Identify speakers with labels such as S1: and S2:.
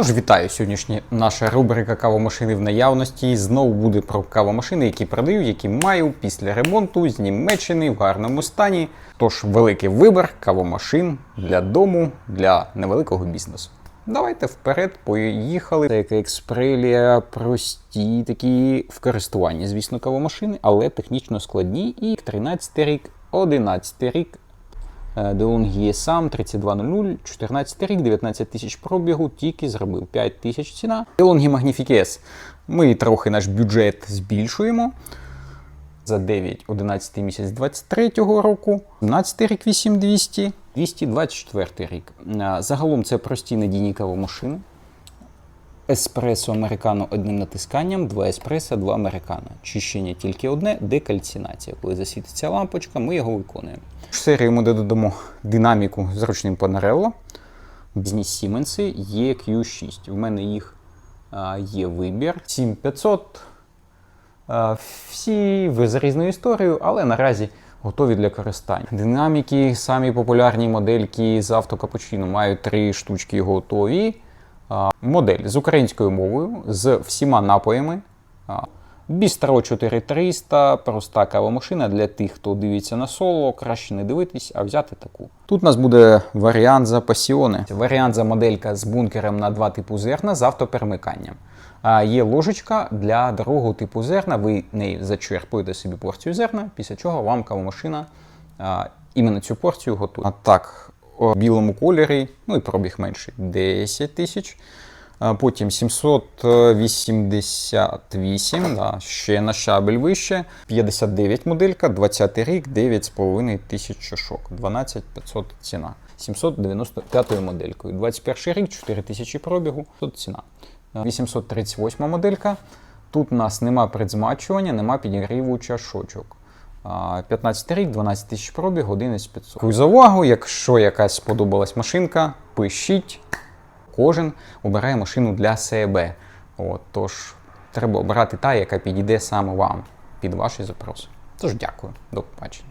S1: Тож вітаю сьогоднішня наша рубрика кавомашини в наявності. Знову буде про кавомашини, які продаю, які маю після ремонту з Німеччини в гарному стані. Тож великий вибір кавомашин для дому, для невеликого бізнесу. Давайте вперед, поїхали. Це як експрелія, прості такі в користуванні, звісно, кавомашини, але технічно складні. І 13 рік, 11 рік, DeLonghi сам 3200, 14 рік, 19 тисяч пробігу, тільки зробив 5 тисяч ціна. DeLonghi Магніфікес. Ми трохи наш бюджет збільшуємо. За 9-11 місяць 23 року, 17 рік 8200, 224 рік. Загалом це прості надійні кавомашини. Еспресо американо одним натисканням, два еспресо, два американо. Чищення тільки одне, декальцинація. Коли засвітиться лампочка, ми його виконуємо. В серії ми додамо динаміку з ручним Panarello. Бізнес Сіменси є Q6. В мене їх а, є вибір. 7500. А, Всі ви з різною історією, але наразі готові для користання. Динаміки, самі популярні модельки з автокапучино мають три штучки готові. Модель з українською мовою, з всіма напоями. Бістро 4300, проста кавомашина для тих, хто дивиться на соло, краще не дивитись, а взяти таку. Тут у нас буде варіант за пасіони. Варіант за моделька з бункером на два типу зерна з автоперемиканням. А є ложечка для другого типу зерна. Ви нею зачерпуєте собі порцію зерна, після чого вам кавомашина іменно цю порцію готує. А так, у білому кольорі, ну і пробіг менший 10 тисяч. Потім 788, да, ще на щабель вище. 59 моделька, 20 рік, 9,5 тисяч чашок, 12500 ціна. 795 моделькою. 21 рік, 4 тисячі пробігу, тут ціна. 838 моделька. Тут у нас нема предзмачування, нема підігріву чашочок. А, 15 рік, 12 тисяч пробіг, 11500. Дякую за увагу. Якщо якась сподобалась машинка, пишіть. Кожен обирає машину для себе. От, тож треба обирати та, яка підійде саме вам під ваші запроси. Тож дякую, до побачення.